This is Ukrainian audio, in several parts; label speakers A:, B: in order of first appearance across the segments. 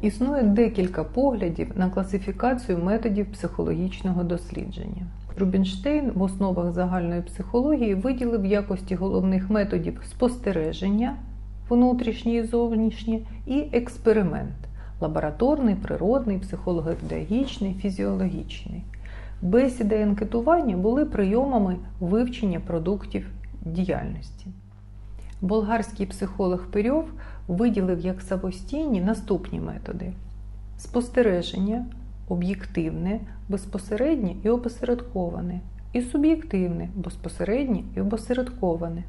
A: Існує декілька поглядів на класифікацію методів психологічного дослідження. Рубінштейн в основах загальної психології виділив якості головних методів спостереження, внутрішнє і зовнішнє, і експеримент лабораторний, природний, психолого-педагогічний, фізіологічний. Бесіда і анкетування були прийомами вивчення продуктів діяльності. Болгарський психолог Пирьов виділив як самостійні наступні методи: спостереження, об'єктивне, безпосереднє і опосередковане, і суб'єктивне, безпосереднє і опосередковане,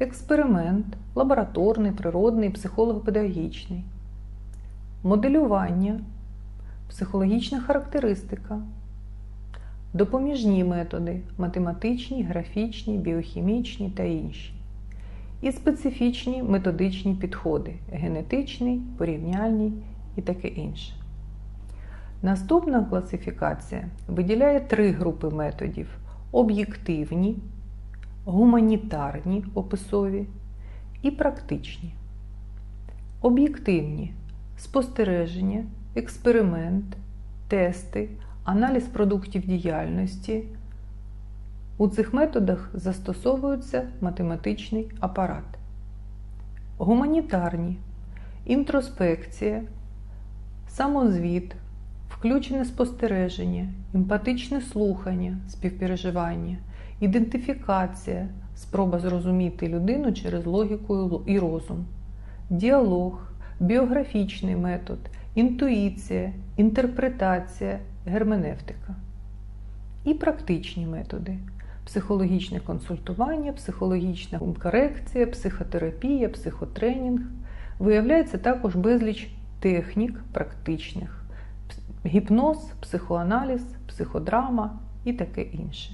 A: експеримент, лабораторний, природний, психолого-педагогічний, моделювання, психологічна характеристика. Допоміжні методи математичні, графічні, біохімічні та інші і специфічні методичні підходи генетичний, порівняльний і таке інше. Наступна класифікація виділяє три групи методів: об'єктивні, гуманітарні описові і практичні. Об'єктивні спостереження, експеримент, тести, аналіз продуктів діяльності. У цих методах застосовується математичний апарат. Гуманітарні інтроспекція, самозвіт, включене спостереження, емпатичне слухання, співпереживання, ідентифікація, спроба зрозуміти людину через логіку і розум, діалог, біографічний метод, інтуїція, інтерпретація, герменевтика. І практичні методи психологічне консультування, психологічна корекція, психотерапія, психотренінг. Виявляється також безліч технік практичних: гіпноз, психоаналіз, психодрама і таке інше.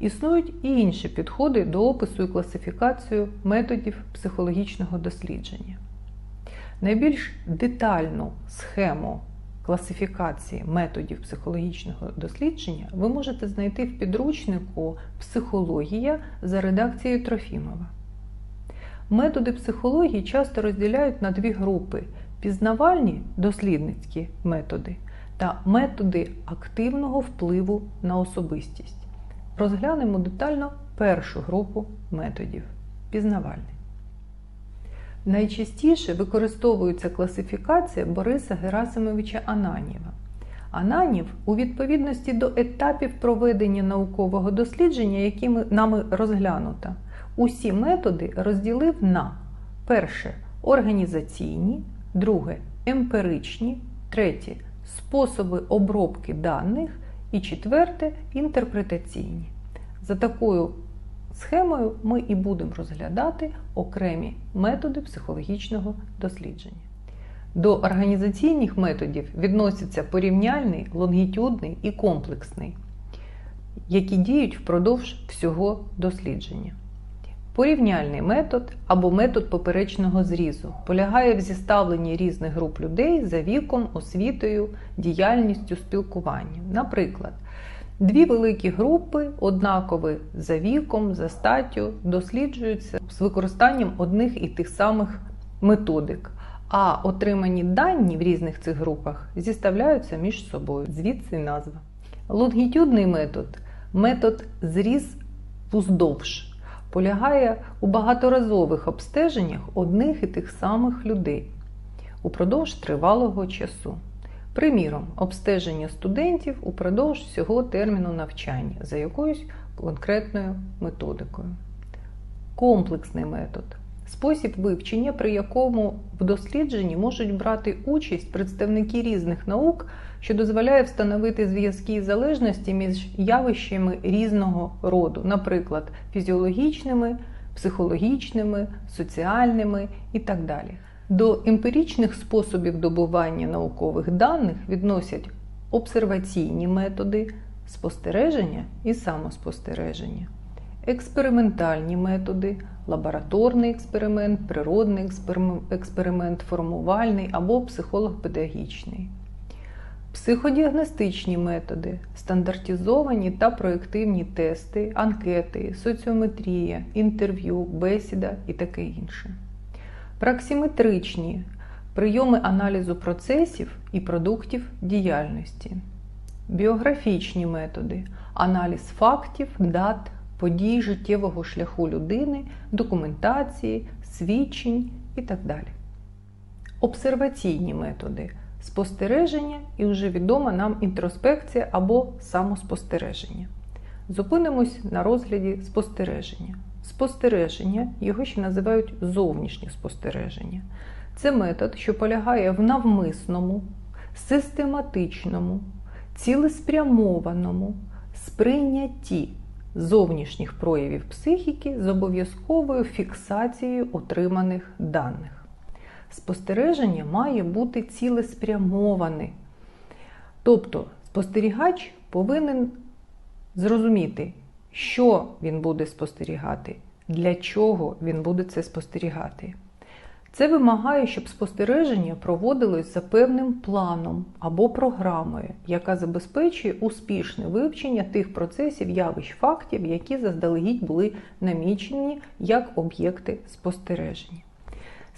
A: Існують і інші підходи до опису і класифікацію методів психологічного дослідження. Найбільш детальну схему класифікації методів психологічного дослідження ви можете знайти в підручнику Психологія за редакцією Трофімова. Методи психології часто розділяють на дві групи: пізнавальні дослідницькі методи та методи активного впливу на особистість. Розглянемо детально першу групу методів пізнавальний. Найчастіше використовується класифікація Бориса Герасимовича Ананіва. Ананів у відповідності до етапів проведення наукового дослідження, які нами розглянуто, усі методи розділив на перше організаційні, друге емпіричні, третє способи обробки даних і четверте інтерпретаційні. За такою схемою ми і будемо розглядати окремі методи психологічного дослідження. До організаційних методів відносяться порівняльний, лонгітюдний і комплексний, які діють впродовж всього дослідження. Порівняльний метод або метод поперечного зрізу полягає в зіставленні різних груп людей за віком, освітою, діяльністю спілкуванням. Наприклад, Дві великі групи, однакові за віком, за статтю, досліджуються з використанням одних і тих самих методик, а отримані дані в різних цих групах зіставляються між собою, звідси назва. Лонгітюдний метод метод зріз вуздовж, полягає у багаторазових обстеженнях одних і тих самих людей упродовж тривалого часу. Приміром, обстеження студентів упродовж всього терміну навчання за якоюсь конкретною методикою. Комплексний метод спосіб вивчення, при якому в дослідженні можуть брати участь представники різних наук, що дозволяє встановити зв'язки і залежності між явищами різного роду, наприклад, фізіологічними, психологічними, соціальними і так далі. До емпіричних способів добування наукових даних відносять обсерваційні методи, спостереження і самоспостереження, експериментальні методи, лабораторний експеримент, природний експеримент, формувальний або психолог-педагогічний, психодіагностичні методи, стандартизовані та проєктивні тести, анкети, соціометрія, інтерв'ю, бесіда і таке інше. Праксиметричні прийоми аналізу процесів і продуктів діяльності, біографічні методи, аналіз фактів, дат, подій життєвого шляху людини, документації, свідчень і так далі. Обсерваційні методи спостереження і вже відома нам інтроспекція або самоспостереження. Зупинимось на розгляді спостереження. Спостереження, його ще називають зовнішнє спостереження. Це метод, що полягає в навмисному, систематичному, цілеспрямованому сприйнятті зовнішніх проявів психіки з обов'язковою фіксацією отриманих даних. Спостереження має бути цілеспрямоване. Тобто спостерігач повинен зрозуміти, що він буде спостерігати, для чого він буде це спостерігати. Це вимагає, щоб спостереження проводилось за певним планом або програмою, яка забезпечує успішне вивчення тих процесів, явищ, фактів, які заздалегідь були намічені як об'єкти спостереження.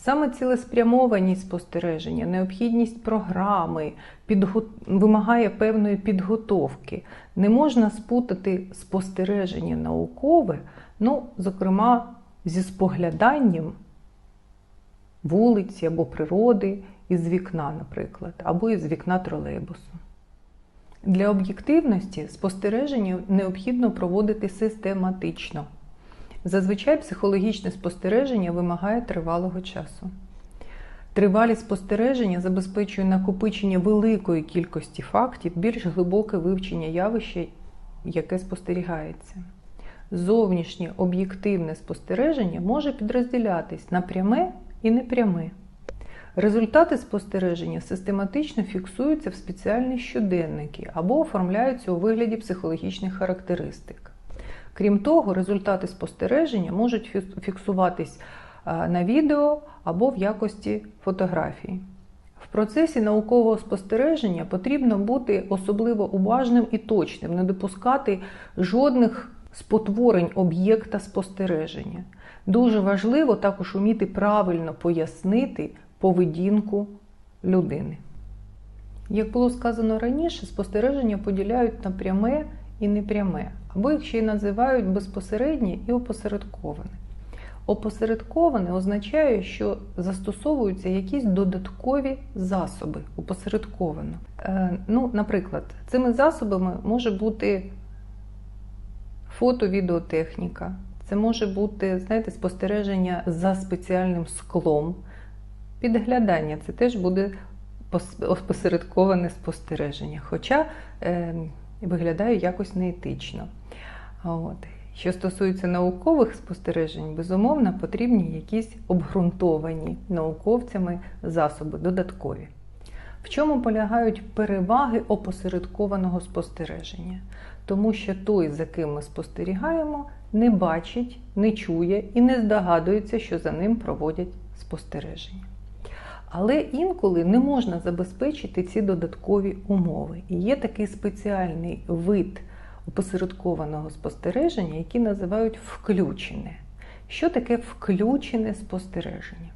A: Саме цілеспрямованість спостереження, необхідність програми підго... вимагає певної підготовки. Не можна спутати спостереження наукове, ну, зокрема, зі спогляданням вулиці або природи із вікна, наприклад, або із вікна тролейбусу. Для об'єктивності спостереження необхідно проводити систематично. Зазвичай психологічне спостереження вимагає тривалого часу. Тривалі спостереження забезпечує накопичення великої кількості фактів, більш глибоке вивчення явища, яке спостерігається. Зовнішнє об'єктивне спостереження може підрозділятись на пряме і непряме. Результати спостереження систематично фіксуються в спеціальні щоденники або оформляються у вигляді психологічних характеристик. Крім того, результати спостереження можуть фіксуватись на відео або в якості фотографій. В процесі наукового спостереження потрібно бути особливо уважним і точним, не допускати жодних спотворень об'єкта спостереження. Дуже важливо також вміти правильно пояснити поведінку людини. Як було сказано раніше, спостереження поділяють на пряме і непряме, або їх ще й називають безпосереднє і опосередковане. Опосередковане означає, що застосовуються якісь додаткові засоби опосередковано. Е, ну, Наприклад, цими засобами може бути фото-відеотехніка, це може бути, знаєте, спостереження за спеціальним склом. Підглядання це теж буде опосередковане спостереження, хоча е, виглядає якось неетично. От. Що стосується наукових спостережень, безумовно, потрібні якісь обґрунтовані науковцями засоби, додаткові. В чому полягають переваги опосередкованого спостереження? Тому що той, за ким ми спостерігаємо, не бачить, не чує і не здогадується, що за ним проводять спостереження. Але інколи не можна забезпечити ці додаткові умови. І є такий спеціальний вид опосередкованого спостереження, який називають включене. Що таке включене спостереження?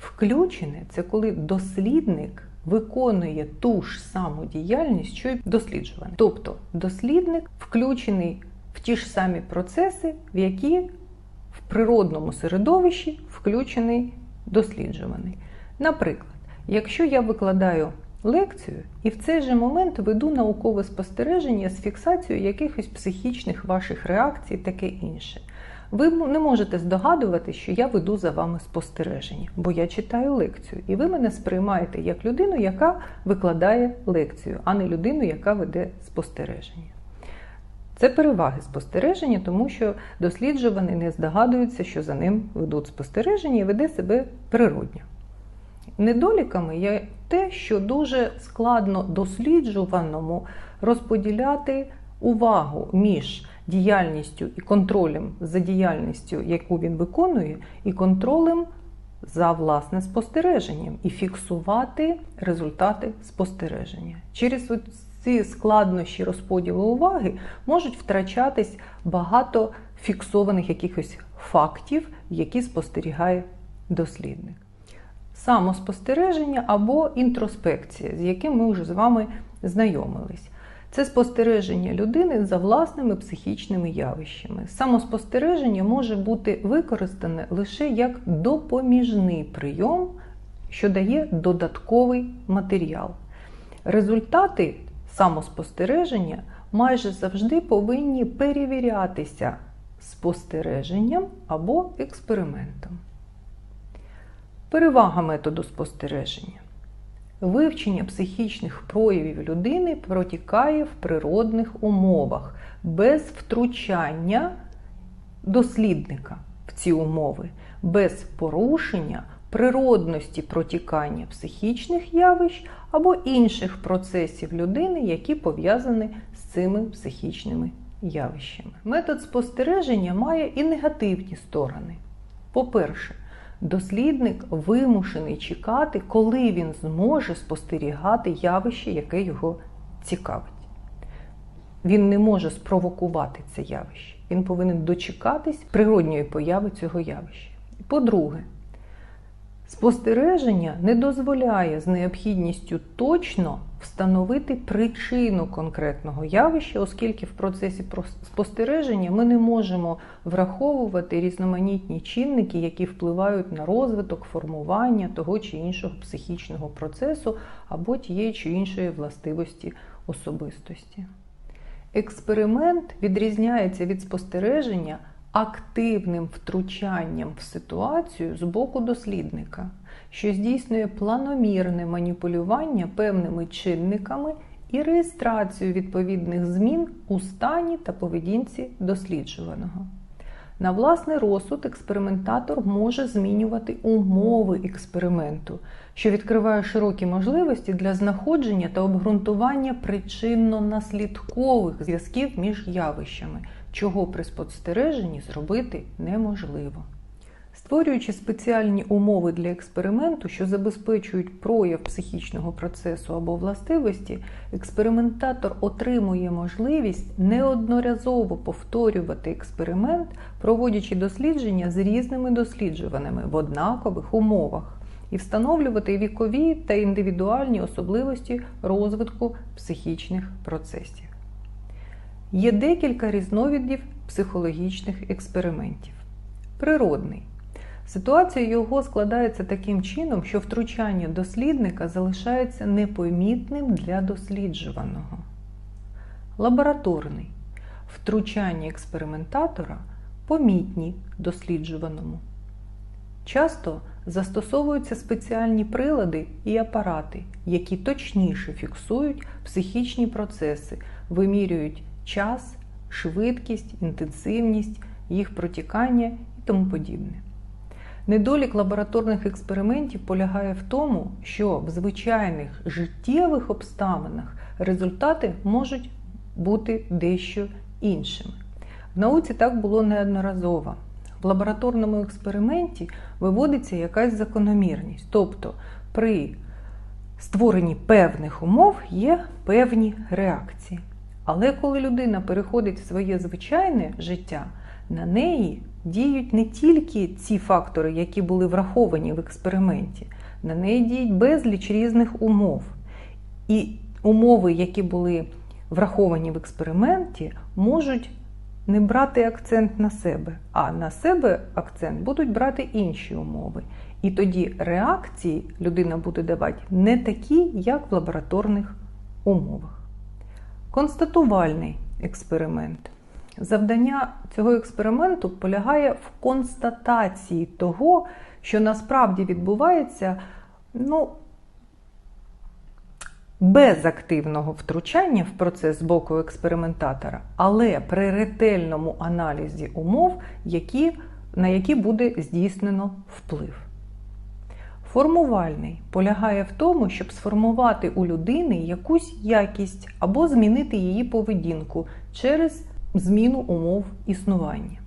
A: Включене це коли дослідник виконує ту ж саму діяльність, що й досліджуваний. Тобто дослідник включений в ті ж самі процеси, в які в природному середовищі включений досліджуваний. Наприклад, якщо я викладаю лекцію і в цей же момент веду наукове спостереження з фіксацією якихось психічних ваших реакцій, таке інше. Ви не можете здогадувати, що я веду за вами спостереження, бо я читаю лекцію, і ви мене сприймаєте як людину, яка викладає лекцію, а не людину, яка веде спостереження. Це переваги спостереження, тому що досліджуваний не здогадується, що за ним ведуть спостереження і веде себе природньо. Недоліками є те, що дуже складно досліджуваному розподіляти увагу між діяльністю і контролем за діяльністю, яку він виконує, і контролем за власне спостереженням, і фіксувати результати спостереження. Через ці складнощі розподілу уваги можуть втрачатись багато фіксованих якихось фактів, які спостерігає дослідник. Самоспостереження або інтроспекція, з яким ми вже з вами знайомились. Це спостереження людини за власними психічними явищами. Самоспостереження може бути використане лише як допоміжний прийом, що дає додатковий матеріал. Результати самоспостереження майже завжди повинні перевірятися спостереженням або експериментом. Перевага методу спостереження. Вивчення психічних проявів людини протікає в природних умовах без втручання дослідника в ці умови, без порушення природності протікання психічних явищ або інших процесів людини, які пов'язані з цими психічними явищами. Метод спостереження має і негативні сторони. По-перше, дослідник вимушений чекати, коли він зможе спостерігати явище, яке його цікавить. Він не може спровокувати це явище. Він повинен дочекатись природньої появи цього явища. По-друге, Спостереження не дозволяє з необхідністю точно встановити причину конкретного явища, оскільки в процесі спостереження ми не можемо враховувати різноманітні чинники, які впливають на розвиток, формування того чи іншого психічного процесу або тієї чи іншої властивості особистості. Експеримент відрізняється від спостереження активним втручанням в ситуацію з боку дослідника, що здійснює планомірне маніпулювання певними чинниками і реєстрацію відповідних змін у стані та поведінці досліджуваного. На власний розсуд експериментатор може змінювати умови експерименту, що відкриває широкі можливості для знаходження та обґрунтування причинно-наслідкових зв'язків між явищами, чого при спостереженні зробити неможливо. Створюючи спеціальні умови для експерименту, що забезпечують прояв психічного процесу або властивості, експериментатор отримує можливість неодноразово повторювати експеримент, проводячи дослідження з різними досліджуваними в однакових умовах, і встановлювати вікові та індивідуальні особливості розвитку психічних процесів. Є декілька різновидів психологічних експериментів. Природний. Ситуація його складається таким чином, що втручання дослідника залишається непомітним для досліджуваного. Лабораторний. Втручання експериментатора помітні досліджуваному. Часто застосовуються спеціальні прилади і апарати, які точніше фіксують психічні процеси, вимірюють час, швидкість, інтенсивність, їх протікання і тому подібне. Недолік лабораторних експериментів полягає в тому, що в звичайних життєвих обставинах результати можуть бути дещо іншими. В науці так було неодноразово. В лабораторному експерименті виводиться якась закономірність, тобто при створенні певних умов є певні реакції. Але коли людина переходить в своє звичайне життя, на неї діють не тільки ці фактори, які були враховані в експерименті, на неї діють безліч різних умов. І умови, які були враховані в експерименті, можуть не брати акцент на себе, а на себе акцент будуть брати інші умови. І тоді реакції людина буде давати не такі, як в лабораторних умовах. Констатувальний експеримент. Завдання цього експерименту полягає в констатації того, що насправді відбувається ну, без активного втручання в процес з боку експериментатора, але при ретельному аналізі умов, які, на які буде здійснено вплив. Формувальний полягає в тому, щоб сформувати у людини якусь якість або змінити її поведінку через зміну умов існування.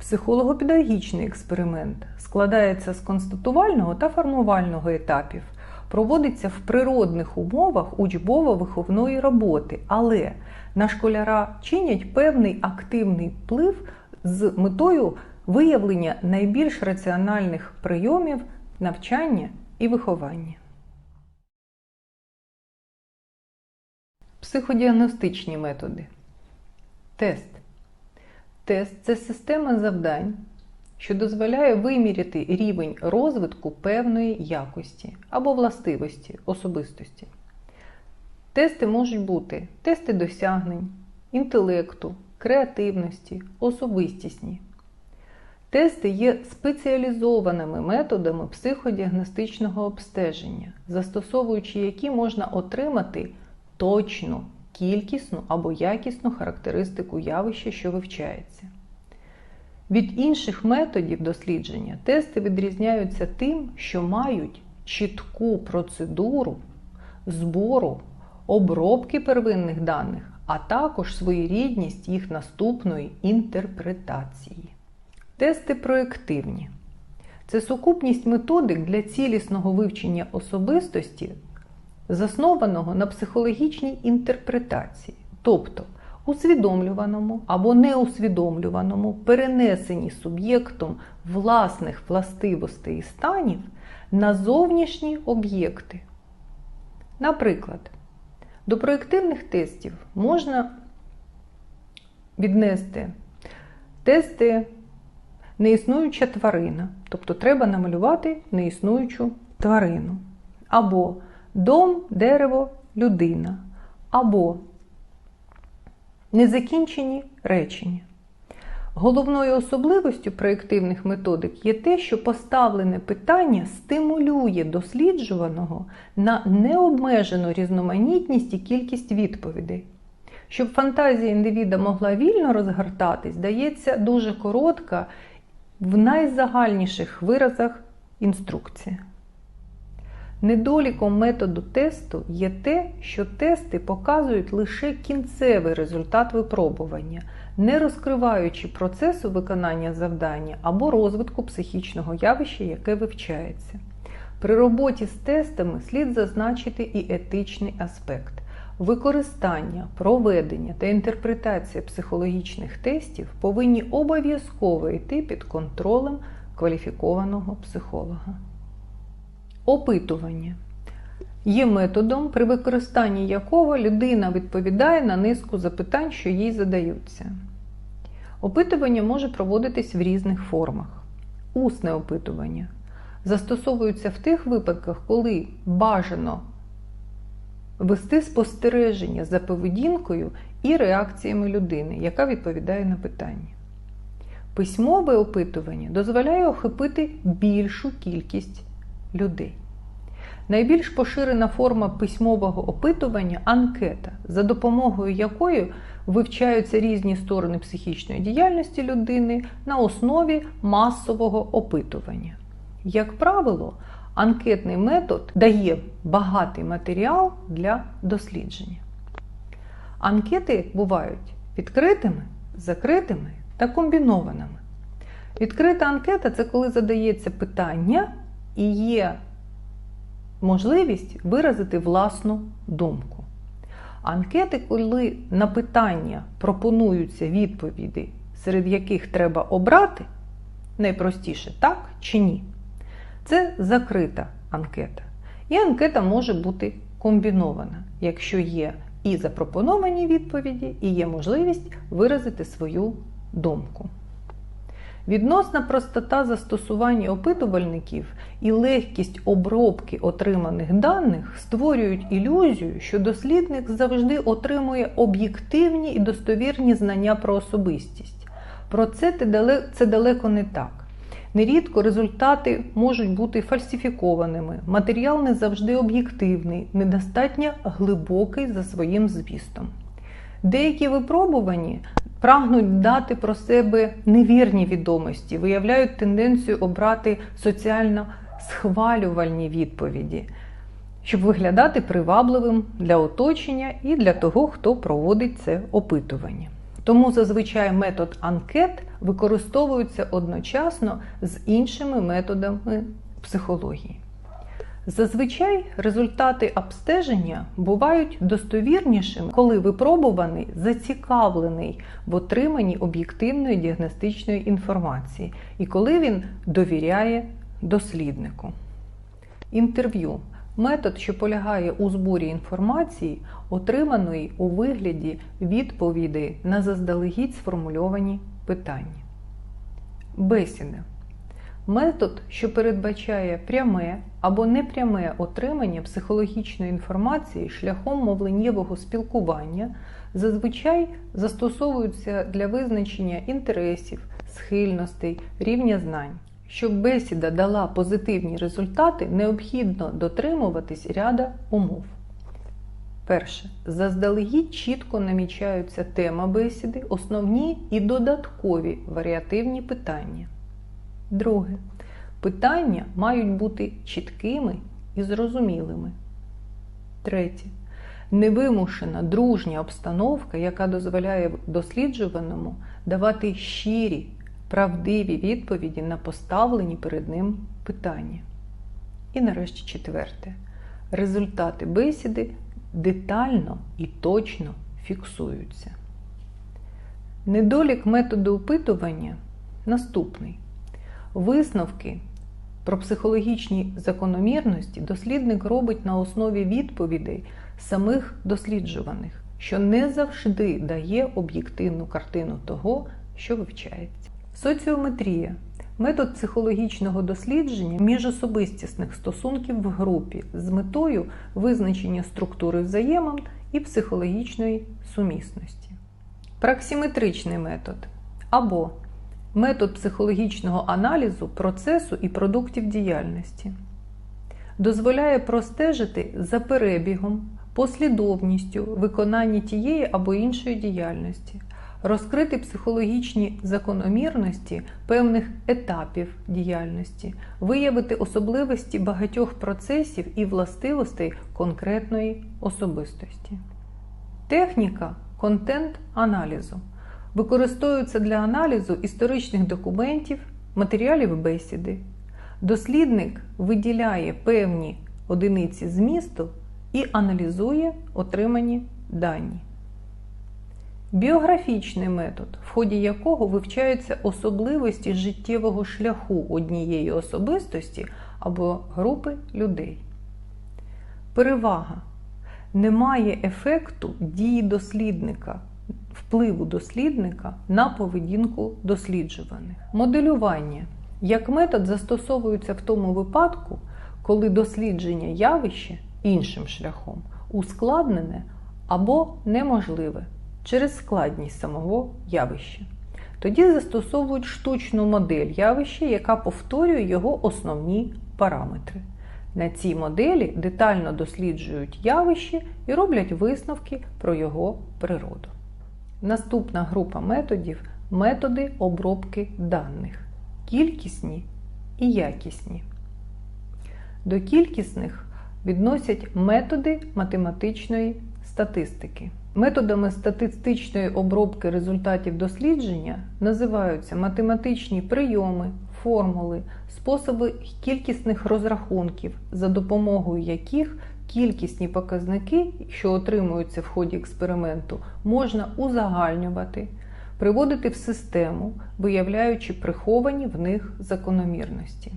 A: Психолого-педагогічний експеримент складається з констатувального та формувального етапів, проводиться в природних умовах учбово-виховної роботи, але на школяра чинять певний активний вплив з метою виявлення найбільш раціональних прийомів навчання і виховання. Психодіагностичні методи. Тест. Тест це система завдань, що дозволяє виміряти рівень розвитку певної якості або властивості особистості. Тести можуть бути тести досягнень, інтелекту, креативності, особистісні. Тести є спеціалізованими методами психодіагностичного обстеження, застосовуючи які можна отримати точну, кількісну або якісну характеристику явища, що вивчається. Від інших методів дослідження тести відрізняються тим, що мають чітку процедуру збору, обробки первинних даних, а також своєрідність їх наступної інтерпретації. Тести проєктивні. Це сукупність методик для цілісного вивчення особистості, заснованого на психологічній інтерпретації, тобто усвідомлюваному або неусвідомлюваному перенесенні суб'єктом власних властивостей і станів на зовнішні об'єкти. Наприклад, до проєктивних тестів можна віднести тести неіснуюча тварина, тобто треба намалювати неіснуючу тварину. Або дом, дерево, людина, або незакінчені речення. Головною особливостю проєктивних методик є те, що поставлене питання стимулює досліджуваного на необмежену різноманітність і кількість відповідей. Щоб фантазія індивіда могла вільно розгортатись, дається дуже коротка, в найзагальніших виразах інструкція. Недоліком методу тесту є те, що тести показують лише кінцевий результат випробування, не розкриваючи процесу виконання завдання або розвитку психічного явища, яке вивчається. При роботі з тестами слід зазначити і етичний аспект. Використання, проведення та інтерпретація психологічних тестів повинні обов'язково йти під контролем кваліфікованого психолога. Опитування є методом, при використанні якого людина відповідає на низку запитань, що їй задаються. Опитування може проводитись в різних формах. Усне опитування застосовується в тих випадках, коли бажано вести спостереження за поведінкою і реакціями людини, яка відповідає на питання. Письмове опитування дозволяє охопити більшу кількість людей. Найбільш поширена форма письмового опитування анкета, за допомогою якої вивчаються різні сторони психічної діяльності людини на основі масового опитування. Як правило, анкетний метод дає багатий матеріал для дослідження. Анкети бувають відкритими, закритими та комбінованими. Відкрита анкета це коли задається питання і є можливість виразити власну думку. Анкети, коли на питання пропонуються відповіді, серед яких треба обрати, найпростіше так чи ні. Це закрита анкета. І анкета може бути комбінована, якщо є і запропоновані відповіді, і є можливість виразити свою думку. Відносна простота застосування опитувальників і легкість обробки отриманих даних створюють ілюзію, що дослідник завжди отримує об'єктивні і достовірні знання про особистість. Проте це далеко не так. Нерідко результати можуть бути фальсифікованими, матеріал не завжди об'єктивний, недостатньо глибокий за своїм змістом. Деякі випробувані прагнуть дати про себе невірні відомості, виявляють тенденцію обрати соціально схвалювальні відповіді, щоб виглядати привабливим для оточення і для того, хто проводить це опитування. Тому зазвичай метод анкет використовується одночасно з іншими методами психології. Зазвичай результати обстеження бувають достовірнішими, коли випробуваний зацікавлений в отриманні об'єктивної діагностичної інформації і коли він довіряє досліднику. Інтерв'ю метод, що полягає у зборі інформації, отриманої у вигляді відповідей на заздалегідь сформульовані питання. Бесіди метод, що передбачає пряме або непряме отримання психологічної інформації шляхом мовленнєвого спілкування, зазвичай застосовуються для визначення інтересів, схильностей, рівня знань. Щоб бесіда дала позитивні результати, необхідно дотримуватись ряда умов. Перше. Заздалегідь чітко намічаються тема бесіди, основні і додаткові варіативні питання. Друге. Питання мають бути чіткими і зрозумілими. Третє. Невимушена дружня обстановка, яка дозволяє досліджуваному давати щирі, правдиві відповіді на поставлені перед ним питання. І нарешті четверте. Результати бесіди детально і точно фіксуються. Недолік методу опитування наступний. Висновки про психологічні закономірності дослідник робить на основі відповідей самих досліджуваних, що не завжди дає об'єктивну картину того, що вивчається. Соціометрія метод психологічного дослідження міжособистісних стосунків в групі з метою визначення структури взаємин і психологічної сумісності. Праксіметричний метод або метод психологічного аналізу процесу і продуктів діяльності. Дозволяє простежити за перебігом, послідовністю виконання тієї або іншої діяльності, розкрити психологічні закономірності певних етапів діяльності, виявити особливості багатьох процесів і властивостей конкретної особистості. Техніка контент-аналізу використовується для аналізу історичних документів, матеріалів бесіди. Дослідник виділяє певні одиниці змісту і аналізує отримані дані. Біографічний метод, в ході якого вивчаються особливості життєвого шляху однієї особистості або групи людей. Перевага немає ефекту дії дослідника впливу дослідника на поведінку досліджуваних. Моделювання як метод застосовується в тому випадку, коли дослідження явища іншим шляхом ускладнене або неможливе через складність самого явища. Тоді застосовують штучну модель явища, яка повторює його основні параметри. На цій моделі детально досліджують явище і роблять висновки про його природу. Наступна група методів методи обробки даних. Кількісні і якісні. До кількісних відносять методи математичної статистики. Методами статистичної обробки результатів дослідження називаються математичні прийоми, формули, способи кількісних розрахунків, за допомогою яких кількісні показники, що отримуються в ході експерименту, можна узагальнювати, приводити в систему, виявляючи приховані в них закономірності.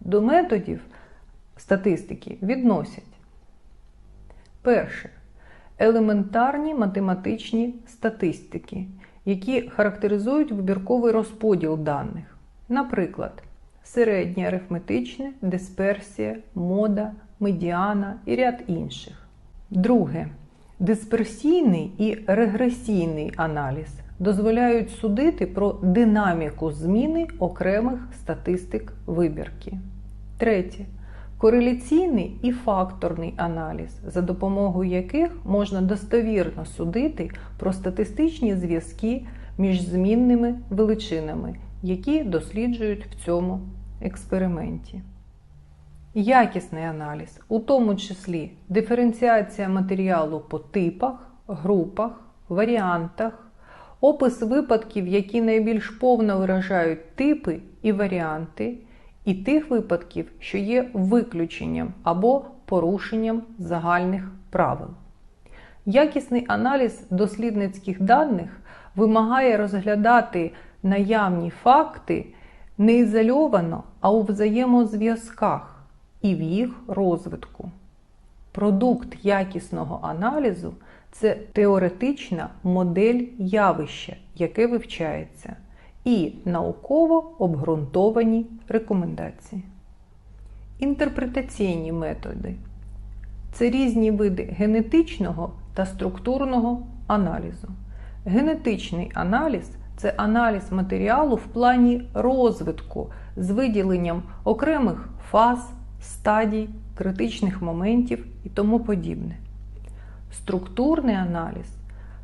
A: До методів статистики відносять перше елементарні математичні статистики, які характеризують вибірковий розподіл даних, наприклад, середнє арифметичне, дисперсія, мода, медіана і ряд інших. Друге. Дисперсійний і регресійний аналіз дозволяють судити про динаміку зміни окремих статистик вибірки. Третє. Кореляційний і факторний аналіз, за допомогою яких можна достовірно судити про статистичні зв'язки між змінними величинами, які досліджують в цьому експерименті. Якісний аналіз, у тому числі диференціація матеріалу по типах, групах, варіантах, опис випадків, які найбільш повно виражають типи і варіанти, і тих випадків, що є виключенням або порушенням загальних правил. Якісний аналіз дослідницьких даних вимагає розглядати наявні факти не ізольовано, а у взаємозв'язках і в їх розвитку. Продукт якісного аналізу це теоретична модель явища, яке вивчається, і науково обґрунтовані рекомендації. Інтерпретаційні методи це різні види генетичного та структурного аналізу. Генетичний аналіз це аналіз матеріалу в плані розвитку з виділенням окремих фаз, стадій, критичних моментів і тому подібне. Структурний аналіз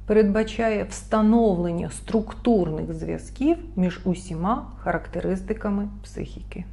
A: передбачає встановлення структурних зв'язків між усіма характеристиками психіки.